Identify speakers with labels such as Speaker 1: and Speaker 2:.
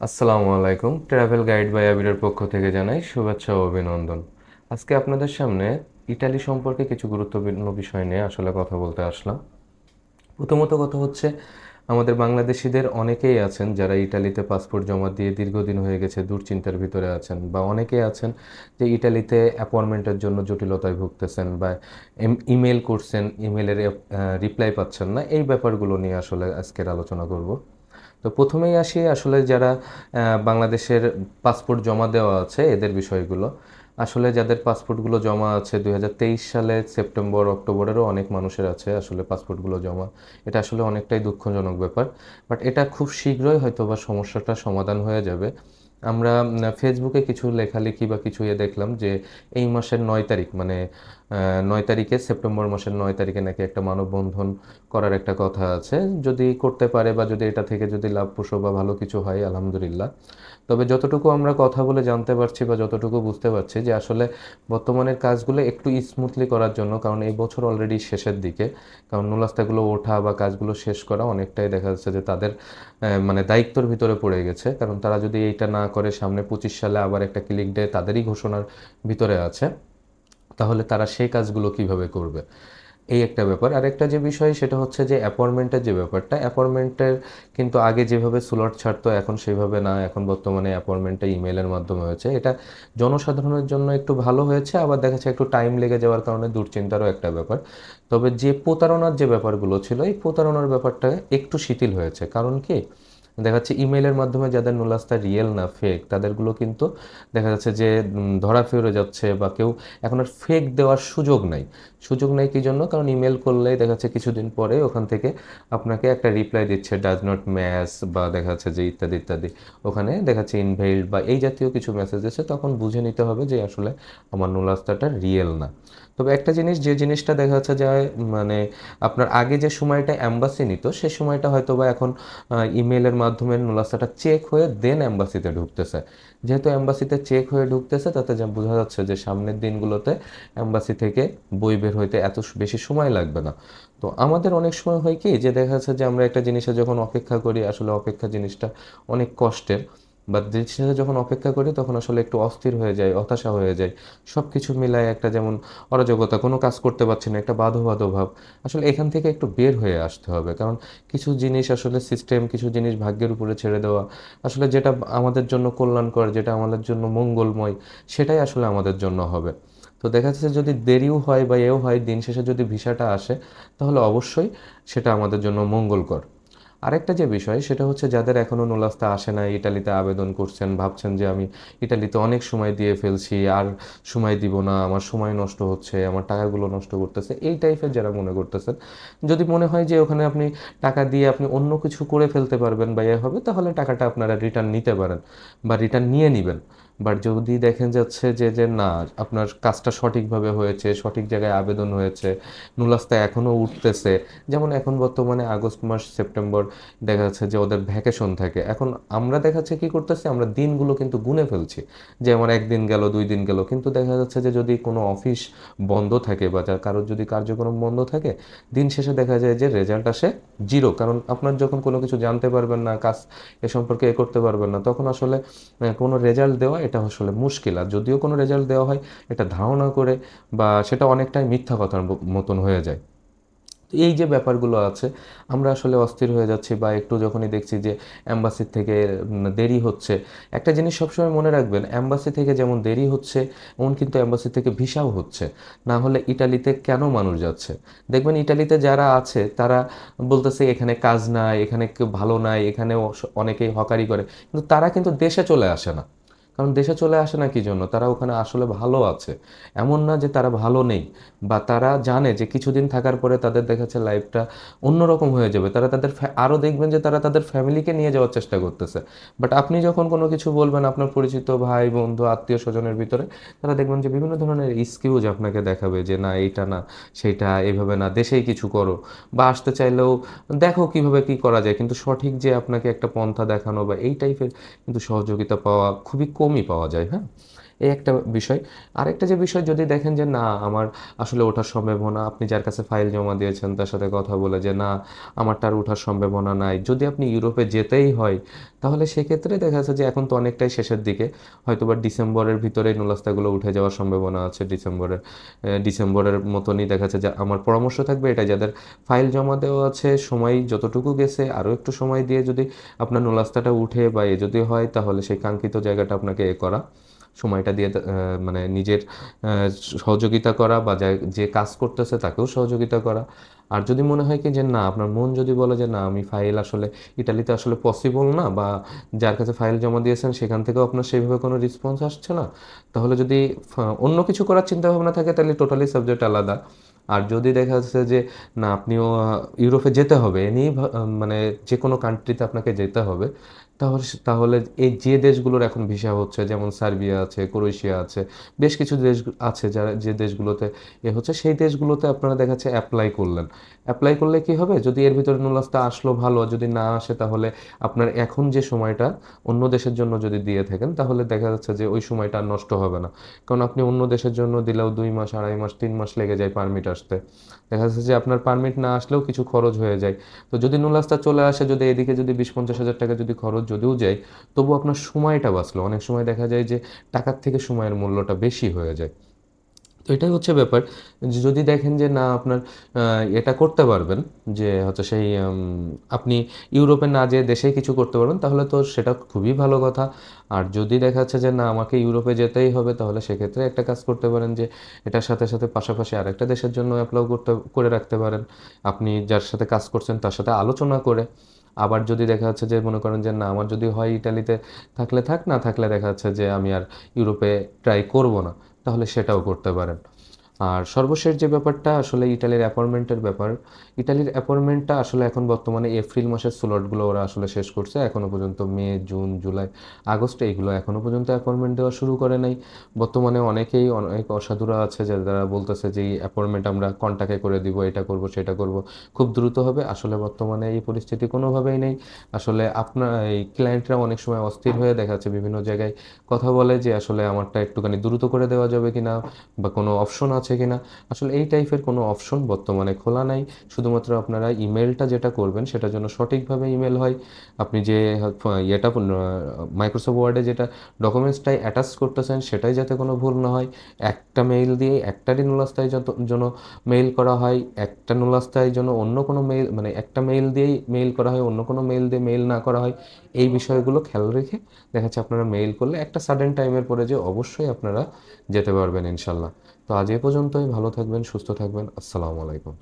Speaker 1: আসসালামু আলাইকুম। Travel guide by আবিরের পক্ষ থেকে জানাই শুভেচ্ছা ও অভিনন্দন। আজকে আপনাদের সামনে ইটালি সম্পর্কে কিছু গুরুত্বপূর্ণ বিষয় নিয়ে আসলে কথা বলতে আসলাম। প্রথমত কথা হচ্ছে, আমাদের বাংলাদেশিদের অনেকেই আছেন যারা ইটালিতে পাসপোর্ট জমা দিয়ে দীর্ঘদিন হয়ে গেছে, দুশ্চিন্তার ভিতরে আছেন বা অনেকেই আছেন যে ইটালিতে অ্যাপয়েন্টমেন্টের জন্য জটিলতায় ভুগতেছেন বা ইমেল করছেন ইমেলের রিপ্লাই পাচ্ছেন না। এই ব্যাপারগুলো নিয়ে আসলে আজকের আলোচনা করব। তো প্রথমেই আসি আসলে যারা বাংলাদেশের পাসপোর্ট জমা দেওয়া আছে এদের বিষয়গুলো। আসলে যাদের পাসপোর্টগুলো জমা আছে, দুই হাজার তেইশ সালে সেপ্টেম্বর, অক্টোবরেরও অনেক মানুষের আছে আসলে পাসপোর্টগুলো জমা। এটা আসলে অনেকটাই দুঃখজনক ব্যাপার। বাট এটা খুব শীঘ্রই হয়তো বা সমস্যাটা সমাধান হয়ে যাবে। আমরা ফেসবুকে কিছু লেখালেখি বা কিছু ইয়ে দেখলাম যে, এই মাসের নয় তারিখ মানে নয় তারিখে, সেপ্টেম্বর মাসের নয় তারিখে নাকি একটা মানববন্ধন করার একটা কথা আছে। যদি করতে পারে বা যদি এটা থেকে যদি লাভপ্রসূ বা ভালো কিছু হয়, আলহামদুলিল্লাহ। তবে যতটুকু আমরা কথা বলে জানতে পারছি বা যতটুকু বুঝতে পারছি যে আসলে বর্তমানের কাজগুলো একটু স্মুথলি করার জন্য, কারণ এই বছর অলরেডি শেষের দিকে, কারণ নুলাস্তাগুলো ওঠা বা কাজগুলো শেষ করা অনেকটাই দেখা যাচ্ছে যে তাদের মানে দায়িত্বর ভিতরে পড়ে গেছে। কারণ তারা যদি এইটা না করে, সামনে পঁচিশ সালে আবার একটা ক্লিক ডে তাদেরই ঘোষণার ভিতরে আছে। তাহলে তারা সেই কাজগুলো কীভাবে করবে? এই একটা ব্যাপার। আর একটা যে বিষয়, সেটা হচ্ছে যে অ্যাপয়েন্টমেন্টের যে ব্যাপারটা, অ্যাপয়েন্টমেন্টের কিন্তু আগে যেভাবে স্লট ছাড়তো, এখন সেভাবে না। এখন বর্তমানে অ্যাপয়েন্টমেন্টটা ইমেলের মাধ্যমে হয়েছে। এটা জনসাধারণের জন্য একটু ভালো হয়েছে, আবার দেখা যাচ্ছে একটু টাইম লেগে যাওয়ার কারণে দুশ্চিন্তারও একটা ব্যাপার। তবে যে প্রতারণার যে ব্যাপারগুলো ছিল, এই প্রতারণার ব্যাপারটা একটু শিথিল হয়েছে। কারণ কি? দেখা যাচ্ছে ইমেলের মাধ্যমে যাদের নুলাস্তা রিয়েল না ফেক তাদেরগুলো কিন্তু দেখা যাচ্ছে যে ধরা ফেরে যাচ্ছে বা কেউ এখন আর ফেক দেওয়ার সুযোগ নাই। সুযোগ নাই কি জন্য? কারণ ইমেল করলে দেখা যাচ্ছে কিছুদিন পরে ওখান থেকে আপনাকে একটা রিপ্লাই দিচ্ছে ডাজ নট ম্যাচ বা দেখা যাচ্ছে যে ইত্যাদি ইত্যাদি। ওখানে দেখা যাচ্ছে ইনভেইল্ড বা এই জাতীয় কিছু মেসেজ এসে তখন বুঝে নিতে হবে যে আসলে আমার নুলাস্তাটা রিয়েল না। তবে একটা জিনিস, যে জিনিসটা দেখা যাচ্ছে যে মানে আপনার আগে যে সময়টা অ্যাম্বাসি নিত, সে সময়টা হয়তো বা এখন ইমেলের মাধ্যমে নুলাস্তাটা চেক হয়ে দেন অ্যাম্বাসিতে ঢুকতেছে। যেহেতু অ্যাম্বাসিতে চেক হয়ে ঢুকতেছে, তাতে যা বোঝা যাচ্ছে যে সামনের দিনগুলোতে অ্যাম্বাসি থেকে বই বের হইতে এত বেশি সময় লাগবে না। তো আমাদের অনেক সময় হয় কি, যে দেখা যাচ্ছে যে আমরা একটা জিনিসে যখন অপেক্ষা করি, আসলে অপেক্ষা জিনিসটা অনেক কষ্টের। বা জিনিসটা যখন অপেক্ষা করি, তখন আসলে একটু অস্থির হয়ে যায়, হতাশা হয়ে যায়। সব কিছু মিলায় একটা যেমন অরাজকতা, কোনো কাজ করতে পারছি না, একটা বাধো বাধো ভাব। আসলে এখান থেকে একটু বের হয়ে আসতে হবে। কারণ কিছু জিনিস আসলে সিস্টেম কিছু জিনিস ভাগ্যের উপরে ছেড়ে দেওয়া, আসলে যেটা আমাদের জন্য কল্যাণকর, যেটা আমাদের জন্য মঙ্গলময়, সেটাই আসলে আমাদের জন্য হবে। তো দেখা যাচ্ছে যদি দেরিও হয় বা এও হয়, দিন শেষে যদি ভিসাটা আসে, তাহলে অবশ্যই সেটা আমাদের জন্য মঙ্গলকর। আরেকটা যে বিষয়, সেটা হচ্ছে যাদের এখনও নোলাস্তা আসে না ইটালিতে আবেদন করছেন, ভাবছেন যে আমি ইটালিতে অনেক সময় দিয়ে ফেলছি, আর সময় দিব না, আমার সময় নষ্ট হচ্ছে, আমার টাকাগুলো নষ্ট করতেছে, এই টাইপের যারা মনে করতেছেন, যদি মনে হয় যে ওখানে আপনি টাকা দিয়ে আপনি অন্য কিছু করে ফেলতে পারবেন বা এ হবে, তাহলে টাকাটা আপনারা রিটার্ন নিতে পারেন বা রিটার্ন নিয়ে নেবেন। বাট যদি দেখেন যাচ্ছে যে যে না, আপনার কাজটা সঠিকভাবে হয়েছে, সঠিক জায়গায় আবেদন হয়েছে, নুলাস্তা এখনও উঠতেছে, যেমন এখন বর্তমানে আগস্ট মাস, সেপ্টেম্বর দেখা যাচ্ছে যে ওদের ভ্যাকেশন থাকে। এখন আমরা দেখা যাচ্ছে কী করতেছি, আমরা দিনগুলো কিন্তু গুনে ফেলছি। যে আমার একদিন গেল, দুই দিন গেল, কিন্তু দেখা যাচ্ছে যে যদি কোনো অফিস বন্ধ থাকে বা যার কারোর যদি কার্যক্রম বন্ধ থাকে, দিন শেষে দেখা যায় যে রেজাল্ট আসে জিরো কারণ আপনার যখন কোনো কিছু জানতে পারবেন না, কাজ এ সম্পর্কে এ করতে পারবেন না, তখন আসলে কোনো রেজাল্ট দেওয়া এটা আসলে মুশকিল। আর যদিও কোনো রেজাল্ট দেওয়া হয়, এটা ধারণা করে বা সেটা অনেকটাই মিথ্যা কথার মতন হয়ে যায়। এই যে ব্যাপারগুলো আছে, আমরা আসলে অস্থির হয়ে যাচ্ছি বা একটু যখনই দেখছি যে অ্যাম্বাসির থেকে দেরি হচ্ছে, একটা জিনিস সবসময় মনে রাখবেন অ্যাম্বাসি থেকে যেমন দেরি হচ্ছে, এমন কিন্তু অ্যাম্বাসি থেকে ভিসাও হচ্ছে। না হলে ইটালিতে কেন মানুষ যাচ্ছে? দেখবেন ইটালিতে যারা আছে, তারা বলতেছে এখানে কাজ নাই, এখানে ভালো নাই এখানে অনেকেই হকারি করে। কিন্তু তারা কিন্তু দেশে চলে আসে না। কারণ দেশে চলে আসে না কি জন্য তারা ওখানে আসলে ভালো আছে। এমন না যে তারা ভালো নেই, বা তারা জানে যে কিছুদিন থাকার পরে তাদের দেখাচ্ছে লাইফটা অন্যরকম হয়ে যাবে। তারা তাদের আরও দেখবেন যে তারা তাদের ফ্যামিলিকে নিয়ে যাওয়ার চেষ্টা করতেছে। বাট আপনি যখন কোনো কিছু বলবেন আপনার পরিচিত ভাই, বন্ধু, আত্মীয় স্বজনের ভিতরে, তারা দেখবেন যে বিভিন্ন ধরনের এক্সকিউজ আপনাকে দেখাবে যে না, এইটা না, সেইটা, এভাবে না, দেশেই কিছু করো। বা আসতে চাইলেও দেখো কীভাবে কি করা যায়। কিন্তু সঠিক যে আপনাকে একটা পন্থা দেখানো বা এই টাইপের কিন্তু সহযোগিতা পাওয়া খুবই কমই পাওয়া যায় হ্যাঁ এই একটা বিষয়। আরেকটা যে বিষয়, যদি দেখেন যে না, আমার আসলে ওঠার সম্ভাবনা, আপনি যার কাছে ফাইল জমা দিয়েছেন, তার সাথে কথা বলে যে না আমারটা আর ওঠার সম্ভাবনা নাই। যদি আপনি ইউরোপে যেতেই হয়, তাহলে সেক্ষেত্রে দেখা যাচ্ছে যে এখন তো অনেকটাই শেষের দিকে। হয়তো বা ডিসেম্বরের ভিতরেই নুলাস্তাগুলো উঠে যাওয়ার সম্ভাবনা আছে ডিসেম্বরের ডিসেম্বরের মতনই দেখা যাচ্ছে যে আমার পরামর্শ থাকবে এটা যাদের ফাইল জমা দেওয়া আছে, সময় যতটুকু গেছে, আরও একটু সময় দিয়ে যদি আপনার নুলাস্তাটা উঠে বা এ যদি হয়, তাহলে সেই কাঙ্ক্ষিত জায়গাটা আপনাকে এ করা। সময়টা দিয়ে মানে নিজের সহযোগিতা করা বা যা- কাজ করতেছে তাকেও সহযোগিতা করা। আর যদি মনে হয় কি যে না, আপনার মন যদি বলে যে না, আমি ফাইল আসলে ইটালিতে আসলে পসিবল না বা যার কাছে ফাইল জমা দিয়েছেন সেখান থেকেও আপনার সেইভাবে কোনো রেসপন্স আসছে না, তাহলে যদি অন্য কিছু করার চিন্তাভাবনা থাকে তাহলে টোটালি সাবজেক্ট আলাদা। আর যদি দেখা যাচ্ছে যে, না, আপনিও ইউরোপে যেতে হবে, এ নিয়েই ভা- মানে যে কোনো কান্ট্রিতে আপনাকে যেতে হবে, তাহলে তাহলে এই যে দেশগুলোর এখন ভিসা হচ্ছে, যেমন সার্বিয়া আছে, ক্রোয়েশিয়া আছে, বেশ কিছু দেশ আছে যারা, যে দেশগুলোতে এ হচ্ছে, সেই দেশগুলোতে আপনারা দেখা যাচ্ছে অ্যাপ্লাই করলেন। অ্যাপ্লাই করলে কি হবে? যদি এর ভিতরে নুলাসটা আসলো ভালো, যদি না আসে তাহলে আপনার এখন যে সময়টা, অন্য দেশের জন্য যদি দিয়ে থাকেন, তাহলে দেখা যাচ্ছে যে ওই সময়টা নষ্ট হবে না। কারণ আপনি অন্য দেশের জন্য দিলেও দুই মাস, আড়াই মাস, তিন মাস লেগে যায় পারমিট আসতে। দেখা যাচ্ছে যে আপনার পারমিট না আসলেও কিছু খরচ হয়ে যায়। তো যদি নুলাস্তা চলে আসে, যদি এদিকে যদি বিশ পঞ্চাশ হাজার টাকা যদি খরচ যদিও যায়, তবু আপনার সময়টা বাঁচলো। অনেক সময় দেখা যায় যে টাকার থেকে সময়ের মূল্যটা বেশি হয়ে যায়। তো এটাই হচ্ছে ব্যাপার। যদি দেখেন যে না, আপনার এটা করতে পারবেন, যে হচ্ছে সেই আপনি ইউরোপে না যেয়ে দেশেই কিছু করতে পারবেন, তাহলে তো সেটা খুবই ভালো কথা। আর যদি দেখা যাচ্ছে যে না, আমাকে ইউরোপে যেতেই হবে, তাহলে সেক্ষেত্রে একটা কাজ করতে পারেন, যে এটার সাথে সাথে পাশাপাশি আরেকটা দেশের জন্য অ্যাপ্লাই করতে, করে রাখতে পারেন। আপনি যার সাথে কাজ করছেন, তার সাথে আলোচনা করে। আবার যদি দেখা যাচ্ছে যে মনে করেন যে না, আমার যদি হয় ইটালিতে, থাকলে থাক, না থাকলে দেখা যাচ্ছে যে আমি আর ইউরোপে ট্রাই করব না। তাহলে সেটাও করতে পারেন। আর সর্বশেষ যে ব্যাপারটা, আসলে ইটালির অ্যাপয়েন্টমেন্টের ব্যাপার, ইটালির অ্যাপয়েন্টমেন্টটা আসলে এখন বর্তমানে এপ্রিল মাসের স্লটগুলো ওরা আসলে শেষ করছে। এখনও পর্যন্ত মে, জুন, জুলাই, আগস্ট এইগুলো এখনও পর্যন্ত অ্যাপয়েন্টমেন্ট দেওয়া শুরু করে নাই। বর্তমানে অনেকেই, অনেক অসাধুরা আছে যারা বলতেছে যে এই অ্যাপয়েন্টমেন্ট আমরা কন্ট্যাক্টে করে দিব, এটা করব, সেটা করব, খুব দ্রুত হবে। আসলে বর্তমানে এই পরিস্থিতি কোনোভাবেই নেই। আসলে আপনার, এই ক্লায়েন্টরা অনেক সময় অস্থির হয়ে দেখাচ্ছে বিভিন্ন জায়গায় কথা বলে যে আসলে আমারটা একটুখানি দ্রুত করে দেওয়া যাবে কি না বা কোনো অপশন আছে কিনা। আসলে এই টাইপের কোনো অপশন বর্তমানে খোলা নাই। শুধুমাত্র আপনারা ইমেলটা যেটা করবেন, সেটার জন্য সঠিকভাবে ইমেল হয়। আপনি যে ইয়েটা মাইক্রোসফট ওয়ার্ডে যেটা ডকুমেন্টসটাই অ্যাটাচ করতেছেন, সেটাই যাতে কোনো ভুল না হয়। একটা মেইল দিয়ে একটারই নুলাস্তায় যত জন্য মেইল করা হয়, একটা নুলাস্তায় জন্য অন্য কোনো মেইল মানে একটা মেইল দিয়েই মেইল করা হয়, অন্য কোনো মেইল দিয়ে মেইল না করা হয়, এই বিষয়গুলো খেয়াল রেখে দেখা যাচ্ছে আপনারা মেইল করলে একটা সাডেন টাইমের পরে যে অবশ্যই আপনারা যেতে পারবেন ইনশাল্লাহ। তো আজ এ পর্যন্তই ভালো থাকবেন সুস্থ থাকবেন আসসালামু আলাইকুম।